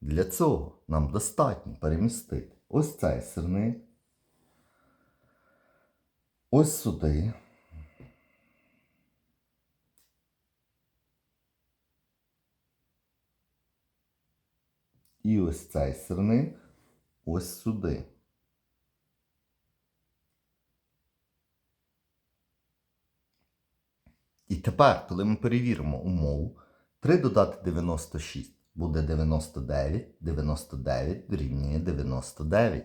Для цього нам достатньо перемістити ось цей сирник, ось сюди. І ось цей сирник ось сюди. І тепер, коли ми перевіримо умову, 3 додати 96 буде 99, 99 дорівнює 99.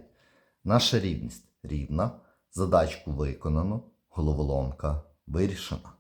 Наша рівність рівна, задачку виконано, головоломка вирішена.